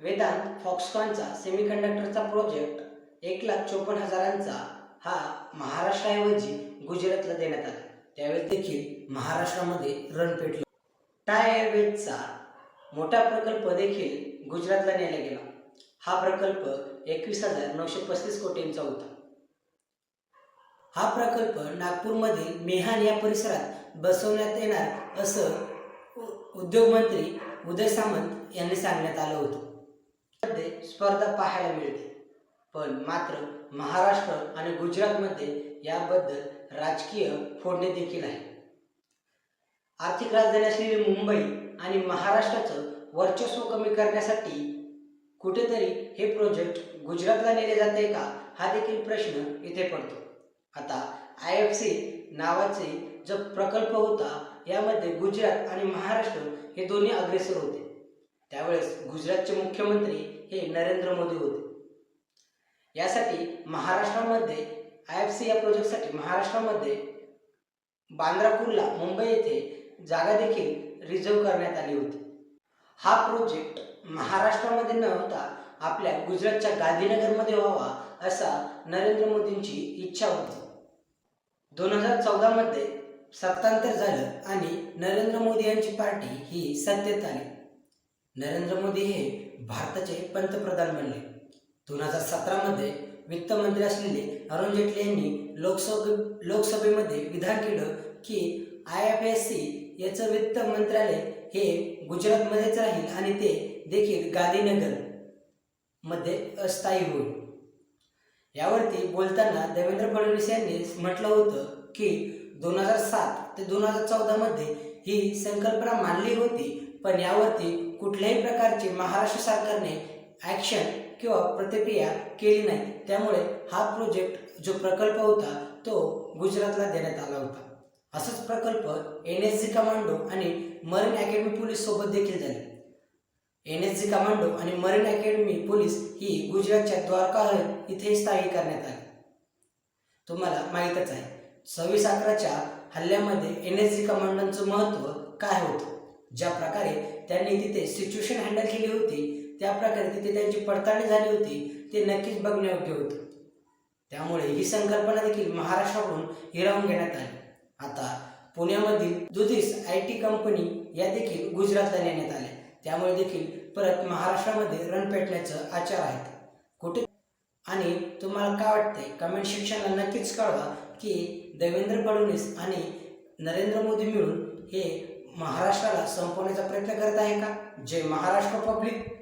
Vedanta फॉक्सकॉनचा सेमीकंडक्टरचा project एक लाख चोपन्न हजारांचा हा महाराष्ट्राऐवजी गुजरातला देण्यात आला. त्यावेळेस देखील महाराष्ट्रामध्ये रण पेटलं. टाय एअरवेजचा मोठा प्रकल्प देखील गुजरातला नेला गेला. हा प्रकल्प एकवीस हजार नऊशे पस्तीस कोटींचा होता. हा प्रकल्प नागपूरमधील मेहान या परिसरात बसवण्यात येणार असं उ- उद्योगमंत्री उदय सामंत यांनी सांगण्यात आलं होतं. मध्ये स्पर्धा पाहायला मिळते. पण मात्र महाराष्ट्र आणि गुजरातमध्ये याबद्दल राजकीय फोडणे देखील आहे आर्थिक राजधानी असलेली मुंबई आणि महाराष्ट्राचं वर्चस्व कमी करण्यासाठी कुठेतरी हे प्रोजेक्ट गुजरातला नेले जाते का हा देखील प्रश्न इथे पडतो. आता आय एफ सी नावाचे जो प्रकल्प होता यामध्ये गुजरात आणि महाराष्ट्र हे दोन्ही अग्रेसर होते. त्यावेळेस गुजरातचे मुख्यमंत्री हे नरेंद्र मोदी होते. यासाठी महाराष्ट्रामध्ये आय एफ सी या प्रोजेक्टसाठी महाराष्ट्रामध्ये बांद्रा कुर्ला मुंबई येथे जागा देखील रिझर्व करण्यात आली होती. हा प्रोजेक्ट महाराष्ट्रामध्ये न होता आपल्या गुजरातच्या गांधीनगरमध्ये व्हावा असा नरेंद्र मोदींची इच्छा होती. दोन हजार चौदामध्ये सत्तांतर झालं आणि नरेंद्र मोदी यांची पार्टी ही सत्तेत आली. नरेंद्र मोदी हे भारताचे पंतप्रधान बनले. दोन हजार सतरामध्ये वित्तमंत्री असलेले अरुण जेटली यांनी लोकसभे लोकसभेमध्ये विधान केलं की आय एफ एस सी याचं वित्त मंत्रालय हे गुजरातमध्येच राहील आणि ते देखील गांधीनगरमध्ये अस्थायी होईल. यावरती बोलताना देवेंद्र फडणवीस यांनी म्हटलं होतं की दोन हजार सात ते दोन हजार चौदामध्ये ही संकल्पना मांडली होती पण यावरती कुठल्याही प्रकारची महाराष्ट्र सरकारने ॲक्शन किंवा प्रतिक्रिया केली नाही. त्यामुळे हा प्रोजेक्ट जो प्रकल्प होता तो गुजरातला देण्यात आला होता. असाच प्रकल्प एन एस जी कमांडो आणि मरीन अकॅडमी पोलीस सोबत देखील झाले. एन एस जी कमांडो आणि मरीन अकॅडमी पोलीस ही गुजरातच्या द्वारका इथे स्थायिक करण्यात आली. तुम्हाला माहीतच आहे सव्वीस अकराच्या हल्ल्यामध्ये एन एस जी कमांडोंचं महत्त्व काय होतं? ज्या प्रकारे त्यांनी तिथे सिच्युएशन हँडल केली होती त्या प्रकारे तिथे त्यांची पडताळणी झाली होती ते नक्कीच बघण्यायोग्य होतं. त्यामुळे ही संकल्पना देखील महाराष्ट्राकडून हिरावून घेण्यात आली. आता पुण्यामधील दुधीस आय टी कंपनी या देखील गुजरातला नेण्यात आल्या. त्यामुळे देखील परत महाराष्ट्रामध्ये रण पेटण्याचं आचार आहेत. कुठे? आणि तुम्हाला काय वाटते कमेंट शिक्षणाला नक्कीच कळवा की देवेंद्र फडणवीस आणि नरेंद्र मोदी मिळून हे महाराष्ट्राला संपवण्याचा प्रयत्न करत आहे का? जय महाराष्ट्र पब्लिक.